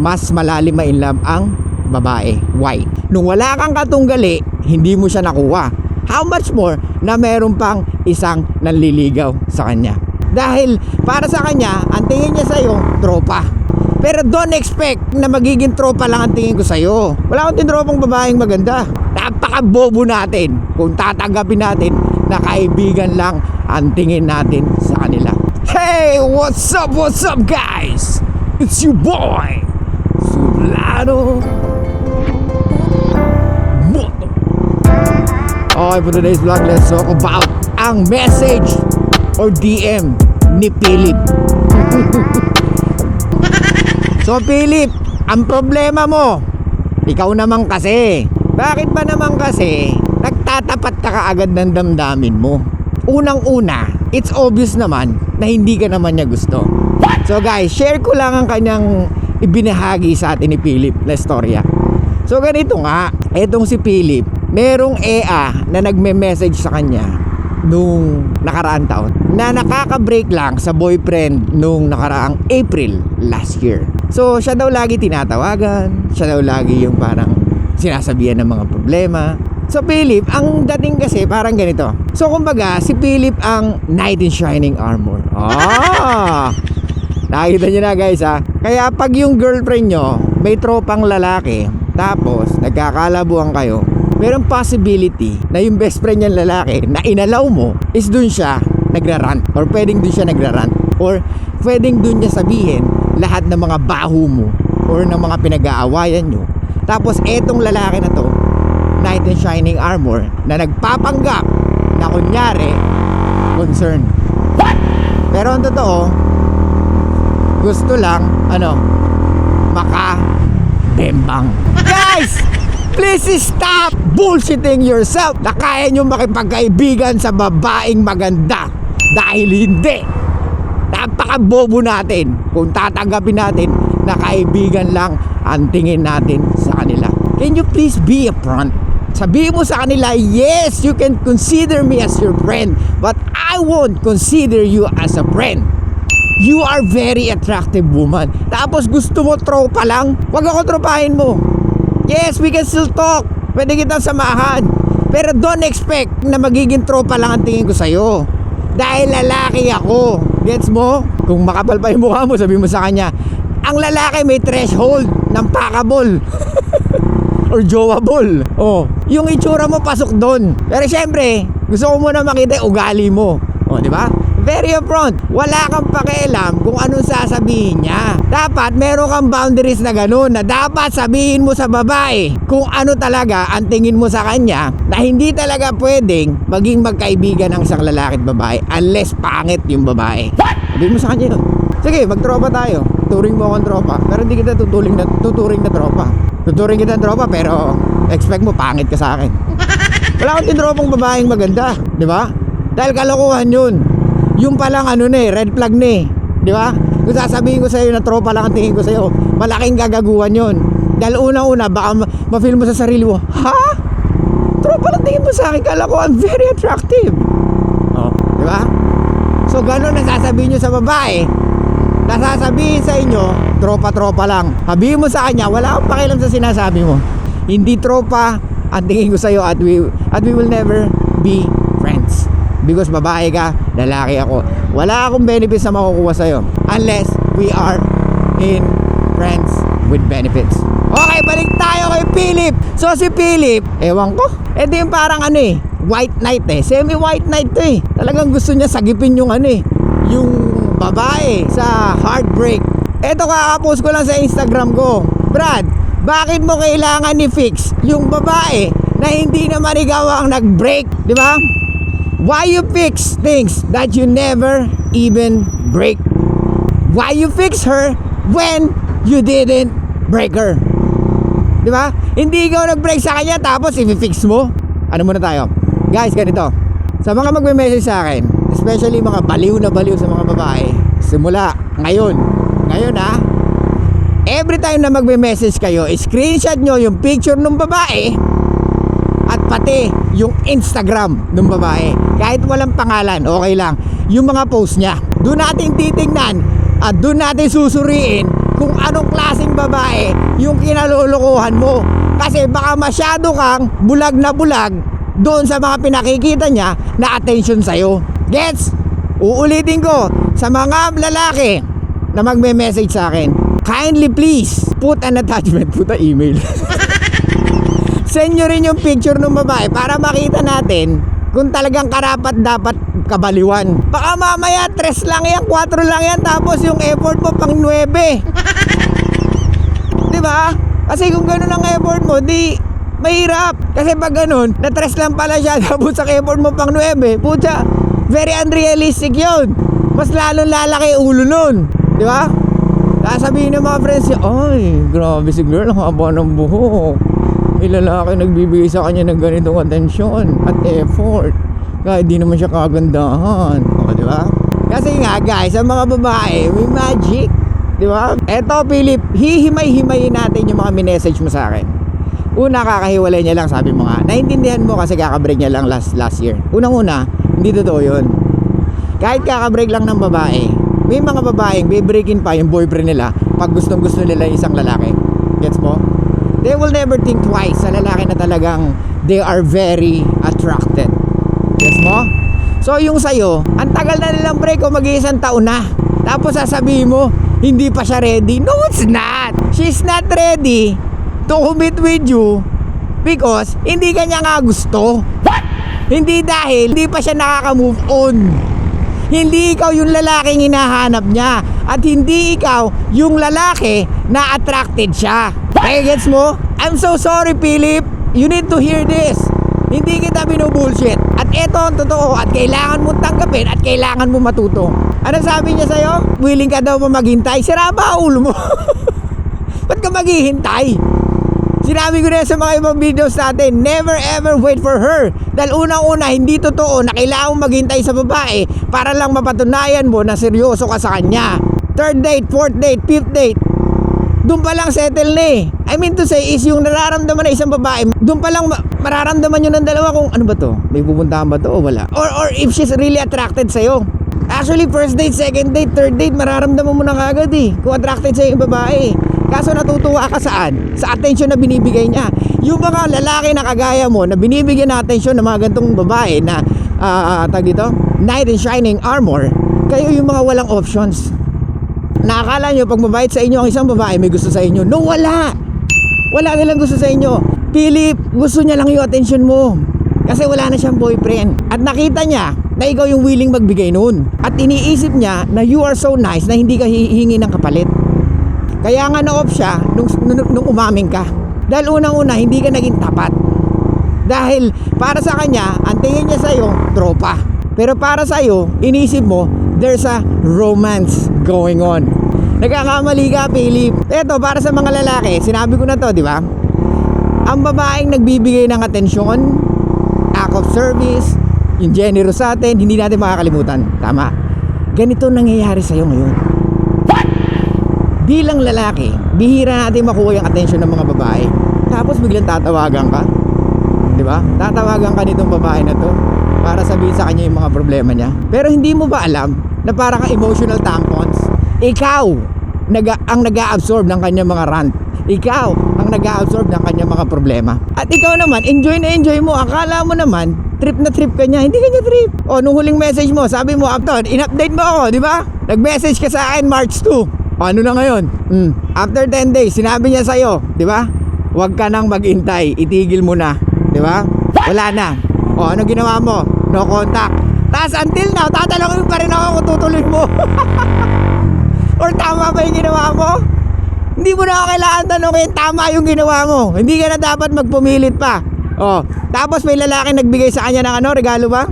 mas malalim ma in love ang babae. Why? Nung wala kang katunggali, hindi mo siya nakuha. How much more na meron pang isang nanliligaw sa kanya? Dahil para sa kanya, ang tingin niya sa'yo, tropa. Pero don't expect na magiging tropa lang ang tingin ko sa'yo. Wala akong tinropang babaeng maganda. Napaka-bobo natin kung tatanggapin natin na kaibigan lang ang tingin natin sa kanila. Hey, what's up, what's up guys? It's your boy, Sublano Moto. Okay, for today's vlog, let's talk about ang message or DM ni Philip. So Philip, ang problema mo, ikaw naman kasi. Bakit ba naman kasi nagtatapat ka kaagad ng damdamin mo? Unang-una, it's obvious naman na hindi ka naman niya gusto. So guys, share ko lang ang kanyang ibinahagi sa atin ni Philip na storya. So ganito nga, etong si Philip, merong EA na nagme-message sa kanya nung nakaraang taon na nakaka-break lang sa boyfriend nung nakaraang April last year. So siya daw lagi tinatawagan, siya daw lagi yung parang sinasabihan ng mga problema. So Philip, ang dating kasi parang ganito. So kumbaga, si Philip ang knight in shining armor. Ah! Nakita nyo na guys ha. Kaya pag yung girlfriend nyo, may tropang lalaki, tapos nagkakalabuan kayo, merong possibility na yung best friend niyang lalaki na inalaw mo is dun siya nagrarant or pwedeng dun siya nagrarant or pwedeng dun niya sabihin lahat ng mga baho mo or ng mga pinag-aawayan nyo. Tapos etong lalaki na to knight in shining armor na nagpapanggap na kunyari concern. Pero ang totoo gusto lang ano maka bembang guys please stop bullshitting yourself na kaya nyo makipagkaibigan sa babaeng maganda. Dahil hindi. Napakabobo natin. Kung tatanggapin natin na kaibigan lang ang tingin natin sa kanila. Can you please be upfront? Sabihin mo sa kanila, yes, you can consider me as your friend, but I won't consider you as a friend. You are very attractive woman. Tapos gusto mo tropa lang? Huwag ako tropahin mo. Yes, we can still talk. Pwede kitang samahan. Pero don't expect na magiging tropa lang ang tingin ko sa'yo. Dahil lalaki ako. Gets mo? Kung makapal pa yung mukha mo, sabi mo sa kanya, ang lalaki may threshold ng pakabol. or jowable. Oh, yung itsura mo pasok doon. Pero syempre, gusto ko muna makita yung ugali mo. Oh, di ba? Very upfront. Wala kang pakialam kung anong sasabihin niya. Dapat meron kang boundaries na ganun na dapat sabihin mo sa babae kung ano talaga ang tingin mo sa kanya na hindi talaga pwedeng maging magkaibigan ng isang lalaki at babae unless pangit yung babae. Sabihin mo sa kanya yun. Sige, magtropa tayo. Turing mo akong tropa. Pero hindi kita tuturing na, tuturing na tropa. Tuturing kita ng tropa pero expect mo pangit ka sa akin. Wala akong tinropang babaeng maganda, di ba? Dahil kalokohan yun. Yung palang ano na eh, red flag na eh. Di ba? Kung sasabihin ko sa'yo na tropa lang ang tingin ko sa'yo, malaking gagaguhan yun. Dahil unang-una, baka ma- ma-feel mo sa sarili mo, ha? Tropa lang tingin mo sa akin, kala ko I'm very attractive. Oh, di ba? So, gano'n na sasabihin nyo sa babae, nasasabihin sa inyo, tropa-tropa lang. Sabihin mo sa kanya, wala akong pakialam sa sinasabi mo. Hindi tropa ang tingin ko sa'yo at we, at we will never be friends. Because babae ka, lalaki ako. Wala akong benefits na makukuha sa'yo unless we are in friends with benefits. Okay, balik tayo kay Philip. So si Philip, ewan ko, ito yung parang ano eh, white knight eh. Semi-white knight to eh. Talagang gusto niya sagipin yung ano eh, yung babae sa heartbreak. Ito kakapost ko lang sa Instagram ko. Brad, bakit mo kailangan ni-fix yung babae na hindi naman ikaw ang nag-break? Di ba? Why you fix things that you never even break? Why you fix her when you didn't break her? Di ba? Hindi ikaw nag-break sa kanya tapos i-fix mo. Ano muna tayo? Guys, ganito. Sa mga magme-message sa akin, especially mga baliw na baliw sa mga babae, simula ngayon, ngayon ha, every time na magme-message kayo, screenshot nyo yung picture ng babae at pati yung Instagram ng babae. Kahit walang pangalan, okay lang. Yung mga post niya. Doon natin titingnan at doon natin susuriin kung anong klaseng babae yung kinalulukuhan mo. Kasi baka masyado kang bulag na bulag doon sa mga pinakikita niya na attention sa'yo. Gets? Uulitin ko sa mga lalaki na magme-message sa akin, kindly please put an attachment, put an email. Send nyo rin yung picture ng babae para makita natin kung talagang karapat dapat kabaliwan. Baka mamaya, tres lang yan, 4 lang yan, tapos yung effort mo pang 9. Di ba? Kasi kung ganun ang effort mo, di mahirap. Kasi pag ganun, na lang pala siya, tapos ang effort mo pang 9, pucha, very unrealistic yun. Mas lalong lalaki ulo nun. Di ba? Sasabihin ng mga friends ay, grabe si girl, ang haba ng buhok. May lalaki nagbibigay sa kanya ng ganitong atensyon at effort. Kahit di naman siya kagandahan. O, di ba? Kasi nga, guys, ang mga babae, may magic. Di ba? Eto, Philip, hihimay-himayin natin yung mga minessage mo sa akin. Una, kakahiwalay niya lang, sabi mo nga. Naintindihan mo kasi kakabreak niya lang last, last year. Unang-una, hindi totoo yun. Kahit kakabreak lang ng babae, may mga babaeng bibreakin pa yung boyfriend nila pag gustong gusto nila isang lalaki. Gets mo? They will never think twice sa lalaki na talagang they are very attracted. Gets mo? So yung sa'yo, ang tagal na nilang break o mag-iisang taon na. Tapos sasabihin mo, hindi pa siya ready. No, it's not. She's not ready to commit with you because hindi ka niya nga gusto. What? Hindi dahil hindi pa siya nakaka-move on. Hindi ikaw yung lalaking hinahanap niya at hindi ikaw yung lalaki na attracted siya. Okay, gets mo? I'm so sorry, Philip. You need to hear this. Hindi kita binubullshit. At ito ang totoo at kailangan mo tanggapin at kailangan mo matuto. Ano sabi niya sa'yo? Willing ka daw ba maghintay? Sira ba ulo mo? Ba't ka maghihintay? Sinabi ko na sa mga ibang videos natin, never ever wait for her. Dahil unang-una, hindi totoo na kailangan mong maghintay sa babae para lang mapatunayan mo na seryoso ka sa kanya. Third date, fourth date, fifth date, doon pa lang settle na eh. I mean to say is yung nararamdaman na isang babae, doon pa lang ma- mararamdaman nyo ng dalawa kung ano ba to? May pupuntahan ba to o wala? Or, or if she's really attracted sa'yo. Actually, first date, second date, third date, mararamdaman mo na kagad eh. Kung attracted sa'yo yung babae. Kaso natutuwa ka saan? Sa attention na binibigay niya. Yung mga lalaki na kagaya mo na binibigyan ng attention ng mga gantong babae na ah tag dito, knight in shining armor, kayo yung mga walang options. Nakakala nyo pag mabait sa inyo ang isang babae may gusto sa inyo. No, wala. Wala nilang gusto sa inyo. Philip, gusto niya lang yung attention mo. Kasi wala na siyang boyfriend. At nakita niya na ikaw yung willing magbigay noon. At iniisip niya na you are so nice na hindi ka hihingi ng kapalit. Kaya nga na-off siya nung, nung, nung umaming ka. Dahil unang-una, hindi ka naging tapat. Dahil para sa kanya, ang tingin niya sa'yo, tropa. Pero para sa'yo, inisip mo, there's a romance going on. Nagkakamali ka, Philip. Eto, para sa mga lalaki, sinabi ko na to, di ba? Ang babaeng nagbibigay ng atensyon, act of service, yung generous sa atin, hindi natin makakalimutan. Tama. Ganito nangyayari sa'yo ngayon. Bilang lalaki, bihira natin makuha yung atensyon ng mga babae. Tapos biglang tatawagan ka. Di ba? Tatawagan ka nitong babae na to para sabihin sa kanya yung mga problema niya. Pero hindi mo ba alam na para kang emotional tampons? Ikaw naga, ang nag-absorb ng kanyang mga rant. Ikaw ang nag-absorb ng kanyang mga problema. At ikaw naman, enjoy na enjoy mo. Akala mo naman, trip na trip ka niya. Hindi ka niya trip. O, nung huling message mo, sabi mo, after, in-update mo ako, di ba? Nag-message ka sa akin March 2. Paano na ngayon? Hmm. After 10 days, sinabi niya sa'yo, di ba? Huwag ka nang maghintay, itigil mo na. Di ba? Wala na. O, ano ginawa mo? No contact. Tapos until now, tatalangin pa rin ako kung tutuloy mo. Or tama ba yung ginawa mo? Hindi mo na kailangan tanongin, tama yung ginawa mo. Hindi ka na dapat magpumilit pa. Oh, tapos may lalaki nagbigay sa kanya ng ano, regalo ba?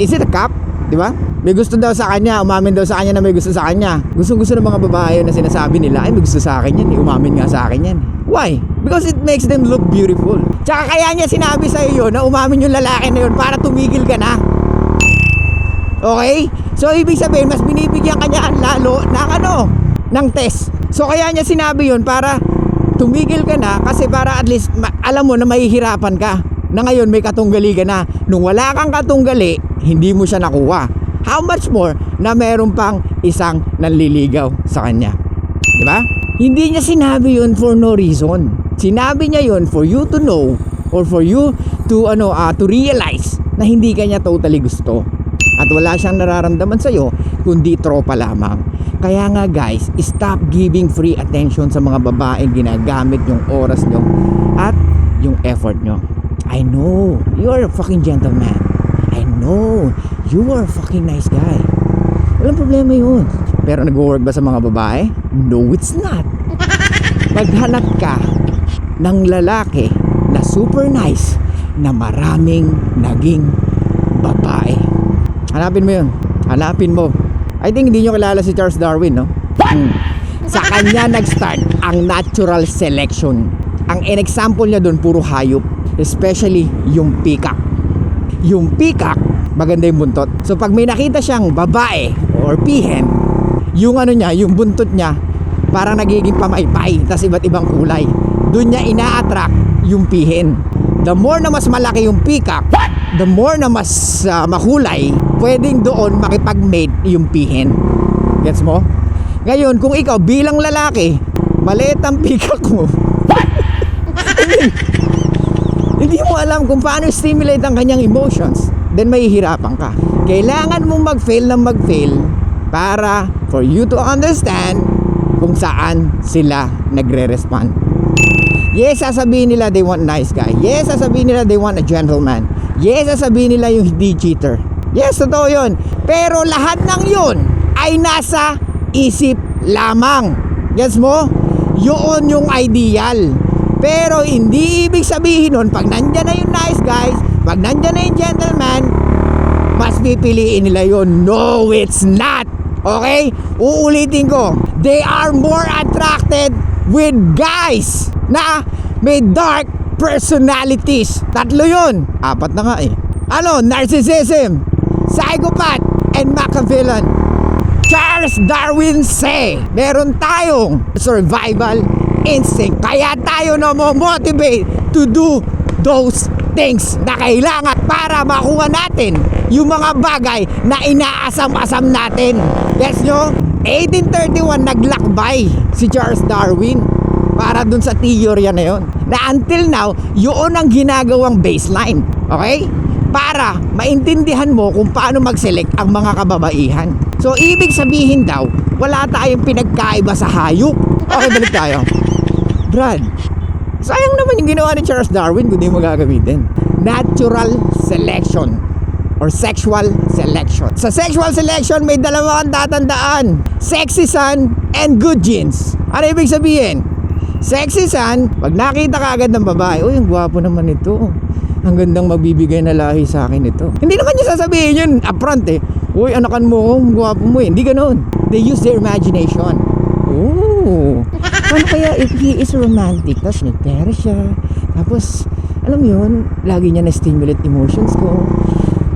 Is it a cup? Di ba? May gusto daw sa kanya, umamin daw sa kanya na may gusto sa kanya. Gustong gusto ng mga babae na sinasabi nila, ay may gusto sa akin yan, eh. umamin nga sa akin yan. Why? Because it makes them look beautiful. Tsaka kaya niya sinabi sa iyo na umamin yung lalaki na yun para tumigil ka na. Okay? So ibig sabihin mas binibigyan kanya lalo ng ano, ng test. So kaya niya sinabi yun para tumigil ka na kasi para at least alam mo na mahihirapan ka. Na ngayon may katunggali ka na. Nung wala kang katunggali, hindi mo siya nakuha. How much more na meron pang isang nanliligaw sa kanya. Di ba? Hindi niya sinabi yun for no reason. Sinabi niya yun for you to know or for you to ano ah, to realize na hindi ka niya totally gusto. At wala siyang nararamdaman sa'yo kundi tropa lamang. Kaya nga guys, stop giving free attention sa mga babaeng ginagamit yung oras nyo at yung effort nyo. I know, you are a fucking gentleman. I know, you are a fucking nice guy. Walang problema yun. Pero nag-work ba sa mga babae? No, it's not. Maghanap ka ng lalaki na super nice na maraming naging babae. Hanapin mo yun. Hanapin mo. I think hindi nyo kilala si Charles Darwin, no? Hmm. Sa kanya nag-start ang natural selection. Ang in-example niya doon, puro hayop. Especially yung peacock. Yung peacock, maganda yung buntot. So pag may nakita siyang babae or pihen, yung ano niya, yung buntot niya, parang nagiging pamaypay, tas iba't ibang kulay. Doon niya ina-attract yung pihen. The more na mas malaki yung peacock, the more na mas ah, makulay, pwedeng doon makipag-mate yung pihen. Gets mo? Ngayon, kung ikaw bilang lalaki, maliit ang peacock mo, hindi mo alam kung paano stimulate ang kanyang emotions, then mahihirapan ka. Kailangan mong mag-fail ng mag-fail para for you to understand kung saan sila nagre-respond. Yes, sasabihin nila they want nice guy. Yes, sasabihin nila they want a gentleman. Yes, sasabihin nila yung hindi cheater. Yes, totoo yun. Pero lahat ng yun ay nasa isip lamang. Gets mo? Yun yung ideal. Pero hindi ibig sabihin nun, pag nandyan na yung nice guys, pag nandyan na yung gentleman, mas pipiliin nila yun. No, it's not. Okay? Uulitin ko. They are more attracted with guys na may dark personalities. Tatlo yun. Apat na nga eh. Ano? Narcissism, psychopath, and Machiavellian. Charles Darwin say, meron tayong survival instinct. Kaya tayo na motivate to do those things na kailangan para makuha natin yung mga bagay na inaasam-asam natin. Yes nyo? 1831 naglakbay si Charles Darwin para dun sa teorya na yon. Na until now, yun ang ginagawang baseline. Okay? Para maintindihan mo kung paano mag-select ang mga kababaihan. So, ibig sabihin daw, wala tayong pinagkaiba sa hayop. Okay, balik tayo. Brad, sayang naman yung ginawa ni Charles Darwin kung di mo gagamitin. Natural selection or sexual selection. Sa sexual selection, may dalawa kang tatandaan. Sexy son and good genes. Ano ibig sabihin? Sexy son, pag nakita ka agad ng babae, uy, ang gwapo naman ito. Ang gandang magbibigay na lahi sa akin ito. Hindi naman niya sasabihin yun upfront eh. Uy, anakan mo, ang gwapo mo eh. Hindi ganun. They use their imagination. Ooh. Paano kaya if he is romantic, tapos may pera siya, tapos, alam yun, lagi niya na-stimulate emotions ko.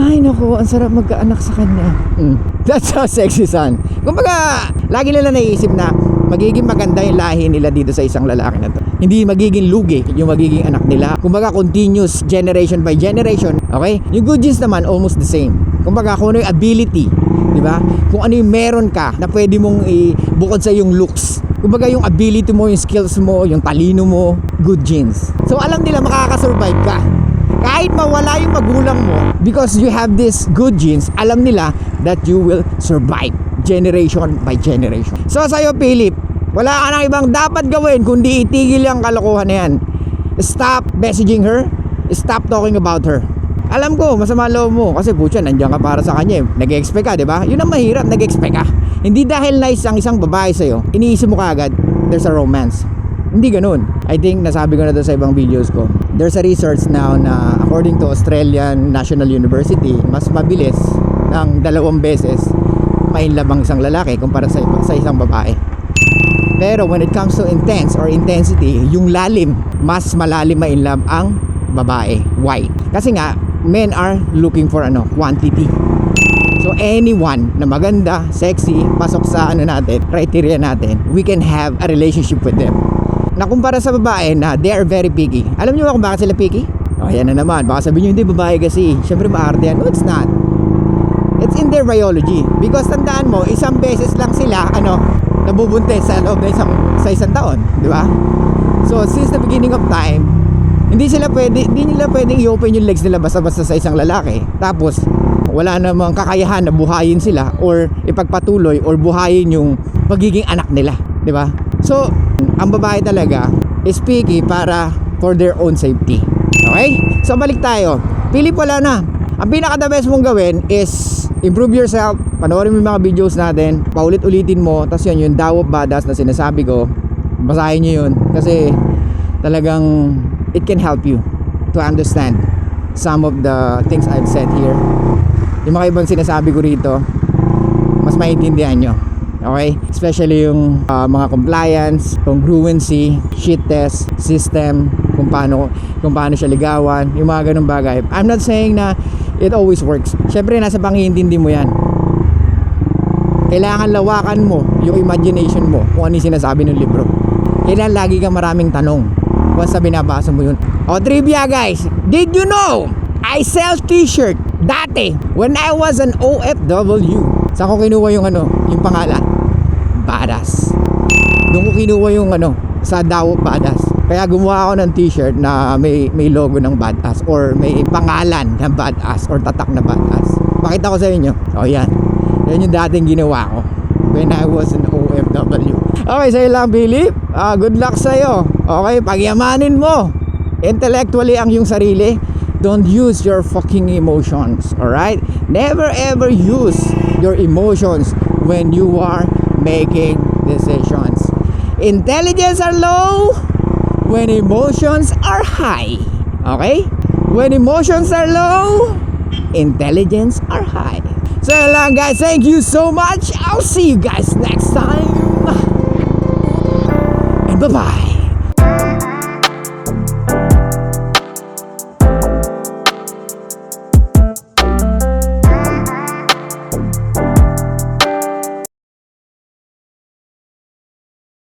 Ay, nako, ang sarap magkaanak sa kanya. Mm. That's how sexy son. Kumbaga, lagi nila naiisip na magiging maganda yung lahi nila dito sa isang lalaki na to. Hindi magiging lugi yung magiging anak nila. Kumbaga, continuous generation by generation. Okay? Yung good genes naman, almost the same. Kumbaga, kung ano yung ability, di ba? Kung ano yung meron ka na pwede mong i- bukod sa yung looks. Kumbaga, yung ability mo, yung skills mo, yung talino mo, good genes. So, alam nila makakasurvive ka kahit mawala yung magulang mo because you have this good genes alam nila that you will survive generation by generation. So sa'yo Philip wala ka nang ibang dapat gawin kundi itigil yung kalokohan na yan. Stop messaging her. Stop talking about her. Alam ko masama loob mo. Kasi putya nandiyan ka para sa kanya eh. nag-expect ka di ba? Yun ang mahirap nag-expect ka. Hindi dahil nice ang isang babae sa'yo iniisip mo kaagad there's a romance. Hindi ganun. I think nasabi ko na to sa ibang videos ko. There's a research now na according to Australian National University, mas mabilis ng dalawang beses mainlove ang isang lalaki kumpara sa, sa isang babae. Pero when it comes to intense or intensity, yung lalim, mas malalim ma-inlove ang babae. Why? Kasi nga, men are looking for ano, quantity. So anyone na maganda, sexy, pasok sa ano natin, criteria natin, we can have a relationship with them. Na kumpara sa babae na they are very picky. Alam niyo ba kung bakit sila picky? O yan na naman, baka sabihin niyo hindi babae kasi. Siyempre maarte yan. No, it's not. It's in their biology. Because tandaan mo, isang beses lang sila, ano, nabubuntis sa loob ng isang sa isang taon, di ba? So, since the beginning of time, hindi sila pwede, hindi nila pwedeng i-open yung legs nila basta-basta sa isang lalaki. Tapos, wala namang kakayahan na buhayin sila or ipagpatuloy or buhayin yung pagiging anak nila, di ba? So, ang babae talaga is picky para for their own safety. Okay? So, balik tayo. Philip, wala na. Ang pinaka the best mong gawin is improve yourself, panoorin mo yung mga videos natin, paulit-ulitin mo, tapos yun, yung Daw Badass na sinasabi ko, basahin nyo yun. Kasi talagang it can help you to understand some of the things I've said here. Yung mga ibang sinasabi ko rito, mas maintindihan nyo. Okay? Especially yung uh, mga compliance, congruency, shit test, system, kung paano, kung paano siya ligawan, yung mga ganung bagay. I'm not saying na it always works. Siyempre, nasa pangiintindi mo yan. Kailangan lawakan mo yung imagination mo kung ano yung sinasabi ng libro. Kailangan lagi kang maraming tanong once na binabasa mo yun. O trivia guys, did you know I sell t-shirt dati when I was an OFW. Saan ko kinuha yung ano, yung pangalan? Badass. Doon ko kinuha yung ano, sa Daw Badass. Kaya gumawa ako ng t-shirt na may may logo ng badass or may pangalan ng badass or tatak na badass. Pakita ko sa inyo. O yan. Yan yung dating ginawa ko when I was an OFW. Okay, sa'yo lang, Philip. Ah, good luck sa'yo. Okay, pagyamanin mo. Intellectually ang yung sarili. Don't use your fucking emotions. Alright? Never ever use your emotions when you are making decisions. Intelligence are low when emotions are high. Okay? When emotions are low, intelligence are high. So guys, thank you so much. I'll see you guys next time. And bye-bye.